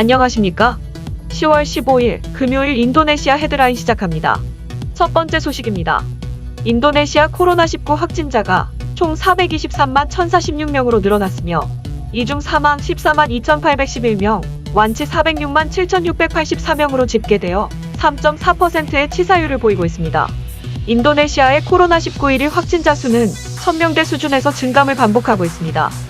안녕하십니까? 10월 15일 금요일 인도네시아 헤드라인 시작합니다. 첫 번째 소식입니다. 인도네시아 코로나19 확진자가 총 423만 1046명으로 늘어났으며 이중 사망 14만 2811명, 완치 406만 7684명으로 집계되어 3.4%의 치사율을 보이고 있습니다. 인도네시아의 코로나19 1일 확진자 수는 1000명대 수준에서 증감을 반복하고 있습니다.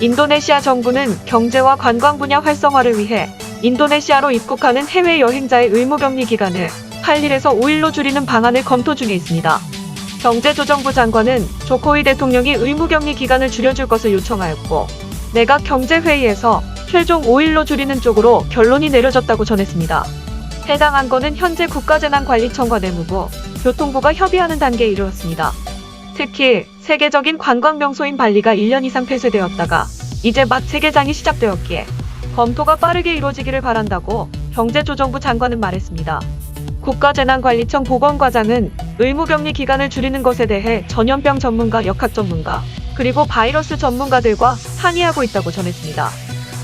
인도네시아 정부는 경제와 관광 분야 활성화를 위해 인도네시아로 입국하는 해외 여행자의 의무 격리 기간을 8일에서 5일로 줄이는 방안을 검토 중에 있습니다. 경제조정부 장관은 조코이 대통령이 의무 격리 기간을 줄여줄 것을 요청하였고, 내각 경제회의에서 최종 5일로 줄이는 쪽으로 결론이 내려졌다고 전했습니다. 해당 안건은 현재 국가재난관리청과 내무부, 교통부가 협의하는 단계에 이르렀습니다. 특히 세계적인 관광 명소인 발리가 1년 이상 폐쇄되었다가 이제 막 재개장이 시작되었기에 검토가 빠르게 이루어지기를 바란다고 경제조정부 장관은 말했습니다. 국가재난관리청 보건과장은 의무격리 기간을 줄이는 것에 대해 전염병 전문가, 역학 전문가, 그리고 바이러스 전문가들과 상의하고 있다고 전했습니다.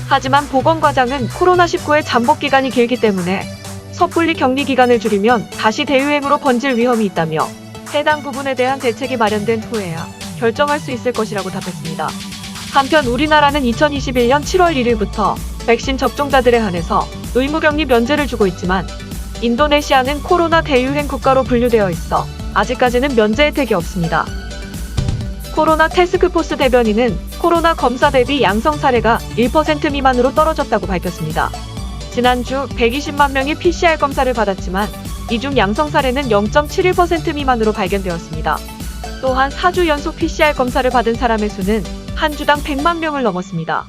하지만 보건과장은 코로나19의 잠복 기간이 길기 때문에 섣불리 격리 기간을 줄이면 다시 대유행으로 번질 위험이 있다며 해당 부분에 대한 대책이 마련된 후에야 결정할 수 있을 것이라고 답했습니다. 한편 우리나라는 2021년 7월 1일부터 백신 접종자들에 한해서 의무격리 면제를 주고 있지만 인도네시아는 코로나 대유행 국가로 분류되어 있어 아직까지는 면제 혜택이 없습니다. 코로나 태스크포스 대변인은 코로나 검사 대비 양성 사례가 1% 미만으로 떨어졌다고 밝혔습니다. 지난주 120만 명이 PCR 검사를 받았지만 이중 양성 사례는 0.71% 미만으로 발견되었습니다. 또한 4주 연속 PCR 검사를 받은 사람의 수는 한 주당 100만 명을 넘었습니다.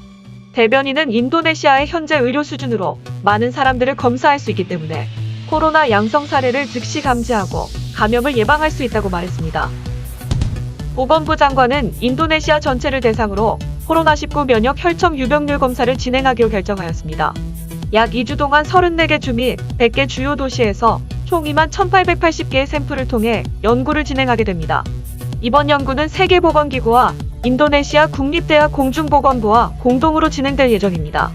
대변인은 인도네시아의 현재 의료 수준으로 많은 사람들을 검사할 수 있기 때문에 코로나 양성 사례를 즉시 감지하고 감염을 예방할 수 있다고 말했습니다. 보건부 장관은 인도네시아 전체를 대상으로 코로나19 면역 혈청 유병률 검사를 진행하기로 결정하였습니다. 약 2주 동안 34개 주 및 100개 주요 도시에서 총 2만 1880개의 샘플을 통해 연구를 진행하게 됩니다. 이번 연구는 세계보건기구와 인도네시아 국립대학 공중보건부와 공동으로 진행될 예정입니다.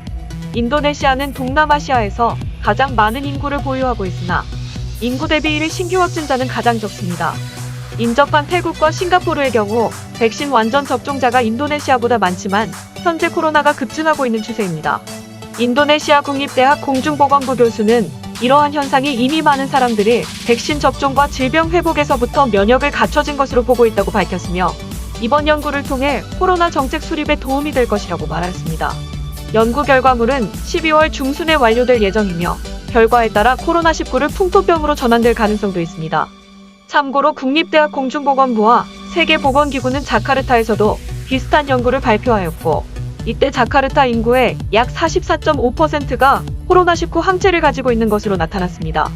인도네시아는 동남아시아에서 가장 많은 인구를 보유하고 있으나 인구 대비 1위 신규 확진자는 가장 적습니다. 인접한 태국과 싱가포르의 경우 백신 완전 접종자가 인도네시아보다 많지만 현재 코로나가 급증하고 있는 추세입니다. 인도네시아 국립대학 공중보건부 교수는 이러한 현상이 이미 많은 사람들이 백신 접종과 질병 회복에서부터 면역을 갖춰진 것으로 보고 있다고 밝혔으며 이번 연구를 통해 코로나 정책 수립에 도움이 될 것이라고 말했습니다. 연구 결과물은 12월 중순에 완료될 예정이며 결과에 따라 코로나19를 풍토병으로 전환될 가능성도 있습니다. 참고로 국립대학 공중보건부와 세계보건기구는 자카르타에서도 비슷한 연구를 발표하였고 이때 자카르타 인구의 약 44.5%가 코로나19 항체를 가지고 있는 것으로 나타났습니다.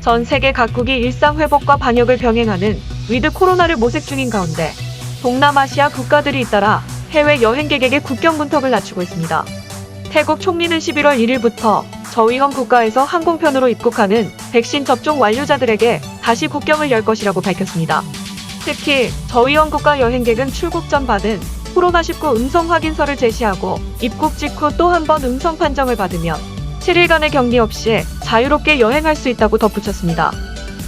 전 세계 각국이 일상 회복과 방역을 병행하는 위드 코로나를 모색 중인 가운데 동남아시아 국가들이 잇따라 해외 여행객에게 국경 문턱을 낮추고 있습니다. 태국 총리는 11월 1일부터 저위험 국가에서 항공편으로 입국하는 백신 접종 완료자들에게 다시 국경을 열 것이라고 밝혔습니다. 특히 저위험 국가 여행객은 출국 전 받은 코로나19 음성 확인서를 제시하고 입국 직후 또 한 번 음성 판정을 받으면 7일간의 격리 없이 자유롭게 여행할 수 있다고 덧붙였습니다.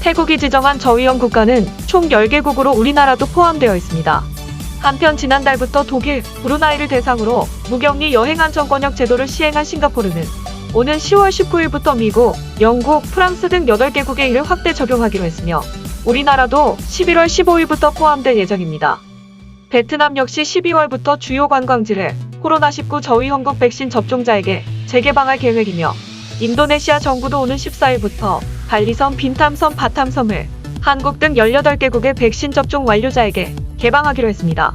태국이 지정한 저위험 국가는 총 10개국으로 우리나라도 포함되어 있습니다. 한편 지난달부터 독일, 브루나이를 대상으로 무격리 여행 안전권역 제도를 시행한 싱가포르는 오는 10월 19일부터 미국, 영국, 프랑스 등 8개국에 이를 확대 적용하기로 했으며 우리나라도 11월 15일부터 포함될 예정입니다. 베트남 역시 12월부터 주요 관광지를 코로나19 저위험국 백신 접종자에게 재개방할 계획이며 인도네시아 정부도 오는 14일부터 발리섬, 빈탐섬, 바탐섬을 한국 등 18개국의 백신 접종 완료자에게 개방하기로 했습니다.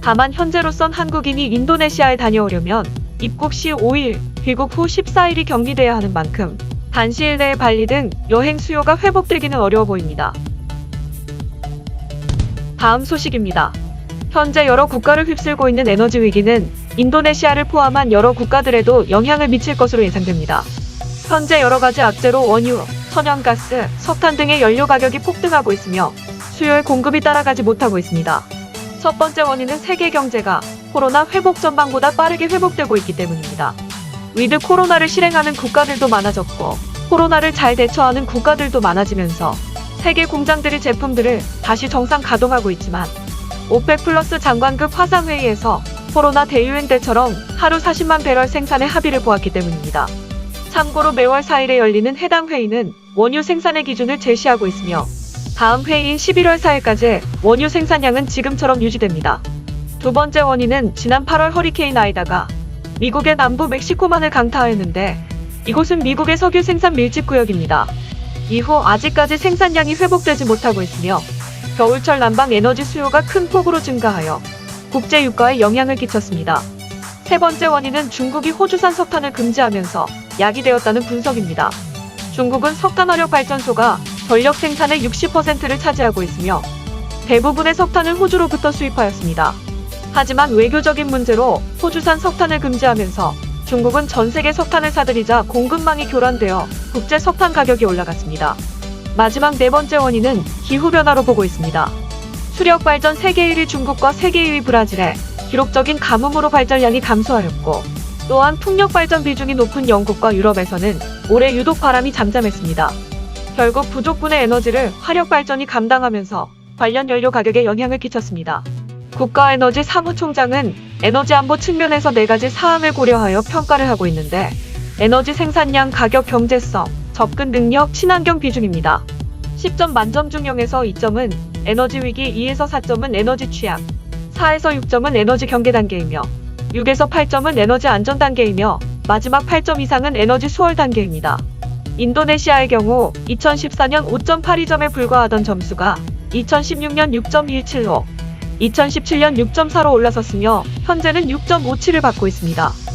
다만 현재로선 한국인이 인도네시아에 다녀오려면 입국 시 5일, 귀국 후 14일이 격리돼야 하는 만큼 단시일 내에 발리 등 여행 수요가 회복되기는 어려워 보입니다. 다음 소식입니다. 현재 여러 국가를 휩쓸고 있는 에너지 위기는 인도네시아를 포함한 여러 국가들에도 영향을 미칠 것으로 예상됩니다. 현재 여러 가지 악재로 원유, 천연가스, 석탄 등의 연료 가격이 폭등하고 있으며 수요의 공급이 따라가지 못하고 있습니다. 첫 번째 원인은 세계 경제가 코로나 회복 전망보다 빠르게 회복되고 있기 때문입니다. 위드 코로나를 실행하는 국가들도 많아졌고 코로나를 잘 대처하는 국가들도 많아지면서 세계 공장들이 제품들을 다시 정상 가동하고 있지만 오펙 플러스 장관급 화상회의에서 코로나 대유행 때처럼 하루 40만 배럴 생산에 합의를 보았기 때문입니다. 참고로 매월 4일에 열리는 해당 회의는 원유 생산의 기준을 제시하고 있으며 다음 회의인 11월 4일까지 원유 생산량은 지금처럼 유지됩니다. 두 번째 원인은 지난 8월 허리케인 아이다가 미국의 남부 멕시코만을 강타하였는데 이곳은 미국의 석유 생산 밀집 구역입니다. 이후 아직까지 생산량이 회복되지 못하고 있으며 겨울철 난방 에너지 수요가 큰 폭으로 증가하여 국제 유가에 영향을 끼쳤습니다. 세 번째 원인은 중국이 호주산 석탄을 금지하면서 약이 되었다는 분석입니다. 중국은 석탄화력 발전소가 전력 생산의 60%를 차지하고 있으며 대부분의 석탄을 호주로부터 수입하였습니다. 하지만 외교적인 문제로 호주산 석탄을 금지하면서 중국은 전 세계 석탄을 사들이자 공급망이 교란되어 국제 석탄 가격이 올라갔습니다. 마지막 네 번째 원인은 기후변화로 보고 있습니다. 수력 발전 세계 1위 중국과 세계 2위 브라질에 기록적인 가뭄으로 발전량이 감소하였고 또한 풍력 발전 비중이 높은 영국과 유럽에서는 올해 유독 바람이 잠잠했습니다. 결국 부족분의 에너지를 화력 발전이 감당하면서 관련 연료 가격에 영향을 끼쳤습니다. 국가에너지 사무총장은 에너지 안보 측면에서 네 가지 사항을 고려하여 평가를 하고 있는데 에너지 생산량, 가격 경제성, 접근 능력, 친환경 비중입니다. 10점 만점 중 0에서 2점은 에너지 위기, 2에서 4점은 에너지 취약, 4에서 6점은 에너지 경계 단계이며 6에서 8점은 에너지 안전 단계이며 마지막 8점 이상은 에너지 수월 단계입니다. 인도네시아의 경우 2014년 5.82점에 불과하던 점수가 2016년 6.17로 2017년 6.4로 올라섰으며 현재는 6.57을 받고 있습니다.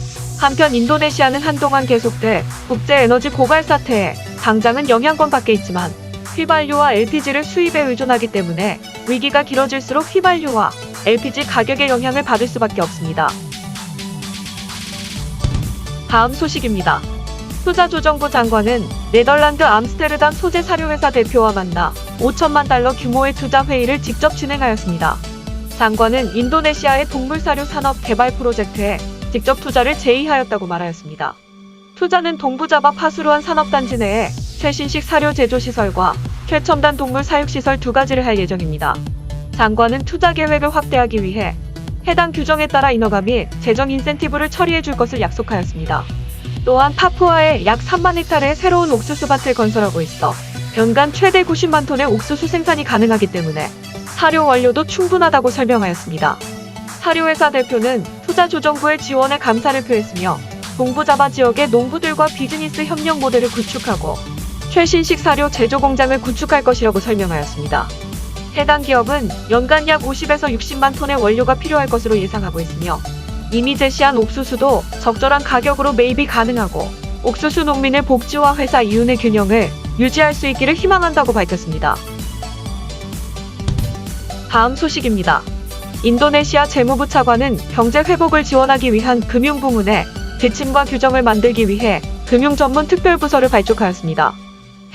한편 인도네시아는 한동안 계속돼 국제 에너지 고갈 사태에 당장은 영향권 밖에 있지만 휘발유와 LPG를 수입에 의존하기 때문에 위기가 길어질수록 휘발유와 LPG 가격의 영향을 받을 수밖에 없습니다. 다음 소식입니다. 투자조정부 장관은 네덜란드 암스테르담 소재 사료회사 대표와 만나 5천만 달러 규모의 투자 회의를 직접 진행하였습니다. 장관은 인도네시아의 동물 사료 산업 개발 프로젝트에 직접 투자를 제의하였다고 말하였습니다. 투자는 동부자바 파수루한 산업단지 내에 최신식 사료 제조 시설과 최첨단 동물 사육 시설 두 가지를 할 예정입니다. 장관은 투자 계획을 확대하기 위해 해당 규정에 따라 인허가 및 재정 인센티브를 처리해 줄 것을 약속하였습니다. 또한 파푸아에 약 3만 헥타르의 새로운 옥수수 밭을 건설하고 있어 연간 최대 90만 톤의 옥수수 생산이 가능하기 때문에 사료 원료도 충분하다고 설명하였습니다. 사료회사 대표는 투자조정부의 지원에 감사를 표했으며 동부자바 지역의 농부들과 비즈니스 협력 모델을 구축하고 최신식 사료 제조 공장을 구축할 것이라고 설명하였습니다. 해당 기업은 연간 약 50에서 60만 톤의 원료가 필요할 것으로 예상하고 있으며 이미 제시한 옥수수도 적절한 가격으로 매입이 가능하고 옥수수 농민의 복지와 회사 이윤의 균형을 유지할 수 있기를 희망한다고 밝혔습니다. 다음 소식입니다. 인도네시아 재무부 차관은 경제 회복을 지원하기 위한 금융 부문에 지침과 규정을 만들기 위해 금융 전문 특별부서를 발족하였습니다.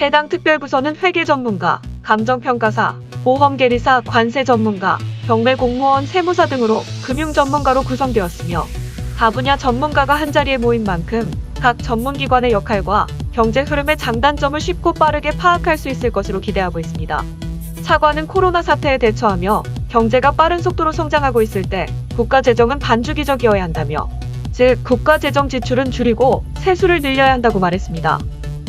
해당 특별부서는 회계 전문가, 감정평가사, 보험계리사, 관세 전문가, 경매 공무원, 세무사 등으로 금융 전문가로 구성되었으며 다 분야 전문가가 한자리에 모인 만큼 각 전문기관의 역할과 경제 흐름의 장단점을 쉽고 빠르게 파악할 수 있을 것으로 기대하고 있습니다. 차관은 코로나 사태에 대처하며 경제가 빠른 속도로 성장하고 있을 때 국가 재정은 반주기적이어야 한다며 즉 국가 재정 지출은 줄이고 세수를 늘려야 한다고 말했습니다.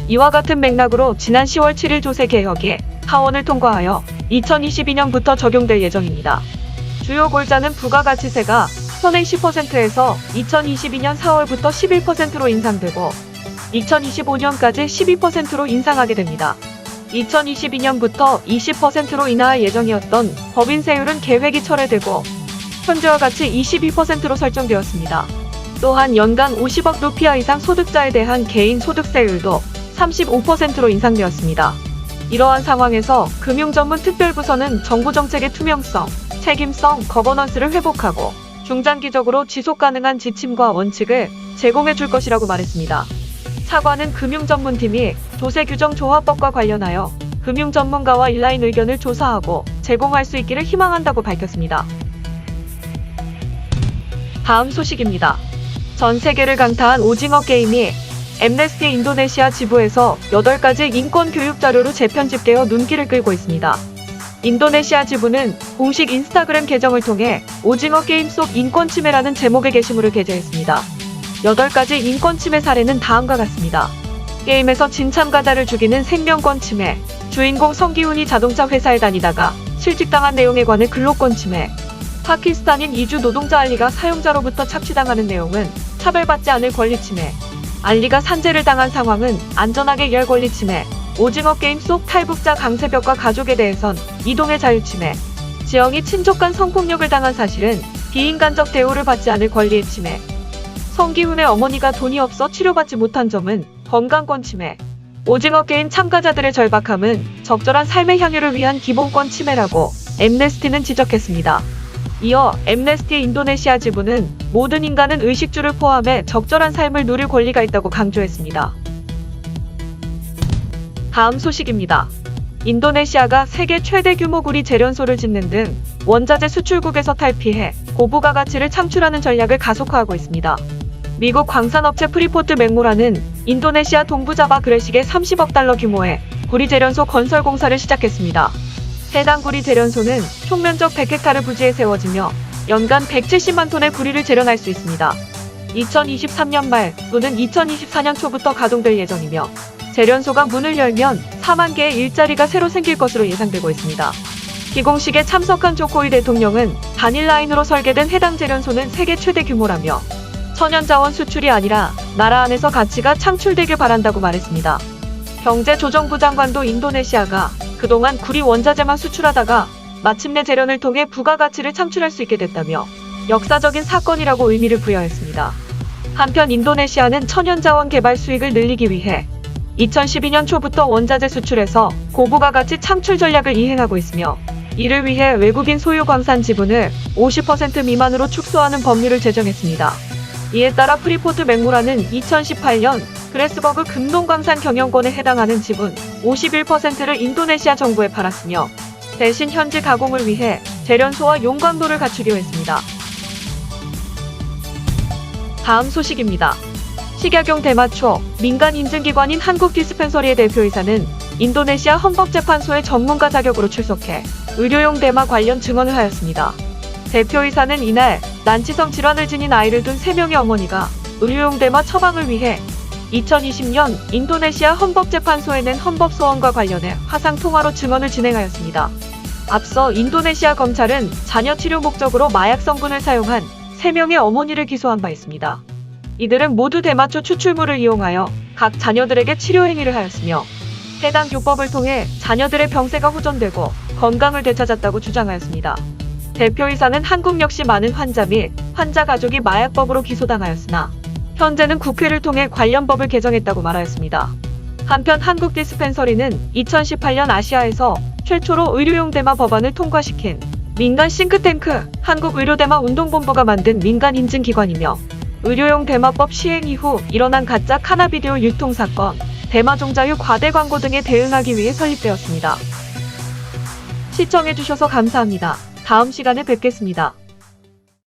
이와 같은 맥락으로 지난 10월 7일 조세 개혁이 하원을 통과하여 2022년부터 적용될 예정입니다. 주요 골자는 부가가치세가 현행 10%에서 2022년 4월부터 11%로 인상되고 2025년까지 12%로 인상하게 됩니다. 2022년부터 20%로 인하할 예정이었던 법인세율은 계획이 철회되고 현재와 같이 22%로 설정되었습니다. 또한 연간 50억 루피아 이상 소득자에 대한 개인 소득세율도 35%로 인상되었습니다. 이러한 상황에서 금융전문 특별부서는 정부 정책의 투명성, 책임성, 거버넌스를 회복하고 중장기적으로 지속 가능한 지침과 원칙을 제공해 줄 것이라고 말했습니다. 차관은 금융전문팀이 조세규정조합법과 관련하여 금융 전문가와 인라인 의견을 조사하고 제공할 수 있기를 희망한다고 밝혔습니다. 다음 소식입니다. 전 세계를 강타한 오징어 게임이 엠네스티 인도네시아 지부에서 8가지 인권 교육 자료로 재편집되어 눈길을 끌고 있습니다. 인도네시아 지부는 공식 인스타그램 계정을 통해 오징어 게임 속 인권 침해라는 제목의 게시물을 게재했습니다. 8가지 인권 침해 사례는 다음과 같습니다. 게임에서 진 참가자를 죽이는 생명권 침해, 주인공 성기훈이 자동차 회사에 다니다가 실직당한 내용에 관해 근로권 침해, 파키스탄인 이주 노동자 알리가 사용자로부터 착취당하는 내용은 차별받지 않을 권리 침해, 알리가 산재를 당한 상황은 안전하게 열 권리 침해, 오징어 게임 속 탈북자 강세벽과 가족에 대해선 이동의 자유 침해, 지영이 친족 간 성폭력을 당한 사실은 비인간적 대우를 받지 않을 권리의 침해, 성기훈의 어머니가 돈이 없어 치료받지 못한 점은 건강권 침해, 오징어 게임 참가자들의 절박함은 적절한 삶의 향유를 위한 기본권 침해라고 엠네스티는 지적했습니다. 이어 엠네스티 인도네시아 지부는 모든 인간은 의식주를 포함해 적절한 삶을 누릴 권리가 있다고 강조했습니다. 다음 소식입니다. 인도네시아가 세계 최대 규모 구리 재련소를 짓는 등 원자재 수출국에서 탈피해 고부가 가치를 창출하는 전략을 가속화하고 있습니다. 미국 광산업체 프리포트 맥모라는 인도네시아 동부 자바 그레식의 30억 달러 규모의 구리 재련소 건설 공사를 시작했습니다. 해당 구리 재련소는 총면적 100헥타르 부지에 세워지며 연간 170만 톤의 구리를 재련할 수 있습니다. 2023년 말 또는 2024년 초부터 가동될 예정이며 재련소가 문을 열면 4만 개의 일자리가 새로 생길 것으로 예상되고 있습니다. 기공식에 참석한 조코이 대통령은 단일 라인으로 설계된 해당 재련소는 세계 최대 규모라며 천연자원 수출이 아니라 나라 안에서 가치가 창출되길 바란다고 말했습니다. 경제조정부 장관도 인도네시아가 그동안 구리 원자재만 수출하다가 마침내 재련을 통해 부가가치를 창출할 수 있게 됐다며 역사적인 사건이라고 의미를 부여했습니다. 한편 인도네시아는 천연자원 개발 수익을 늘리기 위해 2012년 초부터 원자재 수출에서 고부가가치 창출 전략을 이행하고 있으며 이를 위해 외국인 소유 광산 지분을 50% 미만으로 축소하는 법률을 제정했습니다. 이에 따라 프리포트 맥무라는 2018년 그레스버그 금동광산 경영권에 해당하는 지분 51%를 인도네시아 정부에 팔았으며 대신 현지 가공을 위해 재련소와 용광로를 갖추기로 했습니다. 다음 소식입니다. 식약용 대마초 민간 인증기관인 한국 디스펜서리의 대표이사는 인도네시아 헌법재판소의 전문가 자격으로 출석해 의료용 대마 관련 증언을 하였습니다. 대표이사는 이날 난치성 질환을 지닌 아이를 둔 3명의 어머니가 의료용 대마 처방을 위해 2020년 인도네시아 헌법재판소에 낸 헌법소원과 관련해 화상통화로 증언을 진행하였습니다. 앞서 인도네시아 검찰은 자녀 치료 목적으로 마약 성분을 사용한 3명의 어머니를 기소한 바 있습니다. 이들은 모두 대마초 추출물을 이용하여 각 자녀들에게 치료 행위를 하였으며 해당 교법을 통해 자녀들의 병세가 호전되고 건강을 되찾았다고 주장하였습니다. 대표이사는 한국 역시 많은 환자 및 환자 가족이 마약법으로 기소당하였으나 현재는 국회를 통해 관련 법을 개정했다고 말하였습니다. 한편 한국 디스펜서리는 2018년 아시아에서 최초로 의료용 대마 법안을 통과시킨 민간 싱크탱크 한국의료대마 운동본부가 만든 민간 인증 기관이며 의료용 대마법 시행 이후 일어난 가짜 카나비디오 유통 사건, 대마 종자유 과대 광고 등에 대응하기 위해 설립되었습니다. 시청해주셔서 감사합니다. 다음 시간에 뵙겠습니다.